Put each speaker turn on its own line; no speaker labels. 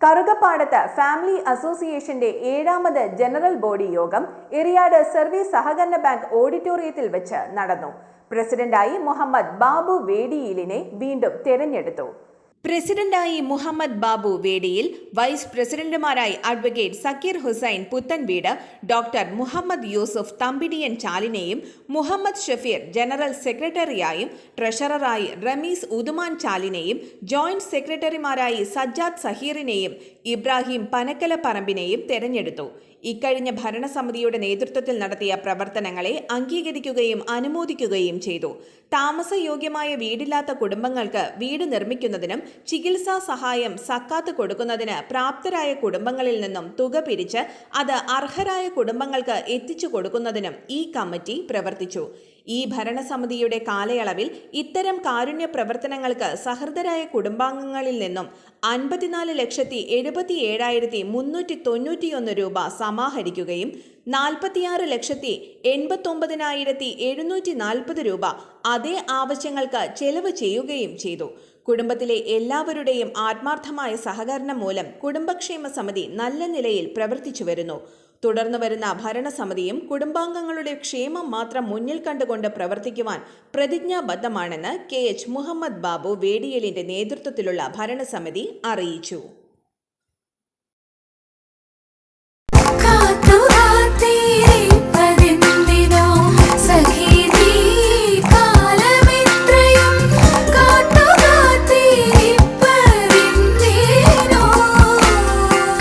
Karukappadath family അസോസിയേഷന്റെ ഏഴാമത് general body യോഗം എറിയാട് സർവീസ് സഹകരണ ബാങ്ക് ഓഡിറ്റോറിയത്തിൽ വെച്ച് നടന്നു. പ്രസിഡന്റായി മുഹമ്മദ് ബാബു വേടിയിലിനെ വീണ്ടും തെരഞ്ഞെടുത്തു. പ്രസിഡന്റായി മുഹമ്മദ് ബാബു വേടിയിൽ വൈസ് പ്രസിഡന്റുമാരായി അഡ്വക്കേറ്റ് സക്കീർ ഹുസൈൻ പുത്തൻവീട് ഡോക്ടർ മുഹമ്മദ് യൂസുഫ് തമ്പിടിയൻ ചാലിനെയും മുഹമ്മദ് ഷഫീർ ജനറൽ സെക്രട്ടറിയായും ട്രഷററായി റമീസ് ഉദുമാൻ ചാലിനെയും ജോയിന്റ് സെക്രട്ടറിമാരായി സജ്ജാദ് സഹീറിനെയും ഇബ്രാഹിം പനക്കല പറമ്പിനെയും തെരഞ്ഞെടുത്തു. ഇക്കഴിഞ്ഞ ഭരണസമിതിയുടെ നേതൃത്വത്തിൽ നടത്തിയ പ്രവർത്തനങ്ങളെ അംഗീകരിക്കുകയും അനുമോദിക്കുകയും ചെയ്തു. താമസയോഗ്യമായ വീടില്ലാത്ത കുടുംബങ്ങൾക്ക് വീട് നിർമ്മിക്കുന്നതിനും ചികിത്സാ സഹായം സക്കാത്ത് കൊടുക്കുന്നതിന് പ്രാപ്തരായ കുടുംബങ്ങളിൽ നിന്നും തുക പിരിച്ച് അത് അർഹരായ കുടുംബങ്ങൾക്ക് എത്തിച്ചു കൊടുക്കുന്നതിനും ഈ കമ്മിറ്റി പ്രവർത്തിച്ചു. ഈ ഭരണസമിതിയുടെ കാലയളവിൽ ഇത്തരം കാരുണ്യ പ്രവർത്തനങ്ങൾക്ക് സഹൃദരായ കുടുംബാംഗങ്ങളിൽ നിന്നും അൻപത്തിനാല് ലക്ഷത്തി എഴുപത്തി ഏഴായിരത്തി മുന്നൂറ്റി തൊണ്ണൂറ്റിയൊന്ന് രൂപ സമാഹരിക്കുകയും നാൽപ്പത്തിയാറ് ലക്ഷത്തി എൺപത്തൊമ്പതിനായിരത്തി എഴുന്നൂറ്റി നാൽപ്പത് രൂപ അതേ ആവശ്യങ്ങൾക്ക് ചെലവ് ചെയ്യുകയും ചെയ്തു. കുടുംബത്തിലെ എല്ലാവരുടെയും ആത്മാർത്ഥമായ സഹകരണം മൂലം കുടുംബക്ഷേമ സമിതി നല്ല നിലയിൽ പ്രവർത്തിച്ചു വരുന്നു. തുടർന്നു വരുന്ന ഭരണസമിതിയും കുടുംബാംഗങ്ങളുടെ ക്ഷേമം മാത്രം മുന്നിൽ കണ്ടുകൊണ്ട് പ്രവർത്തിക്കുവാൻ പ്രതിജ്ഞാബദ്ധമാണെന്ന് കെ എച്ച് മുഹമ്മദ് ബാബു വേടിയലിന്റെ നേതൃത്വത്തിലുള്ള ഭരണസമിതി അറിയിച്ചു.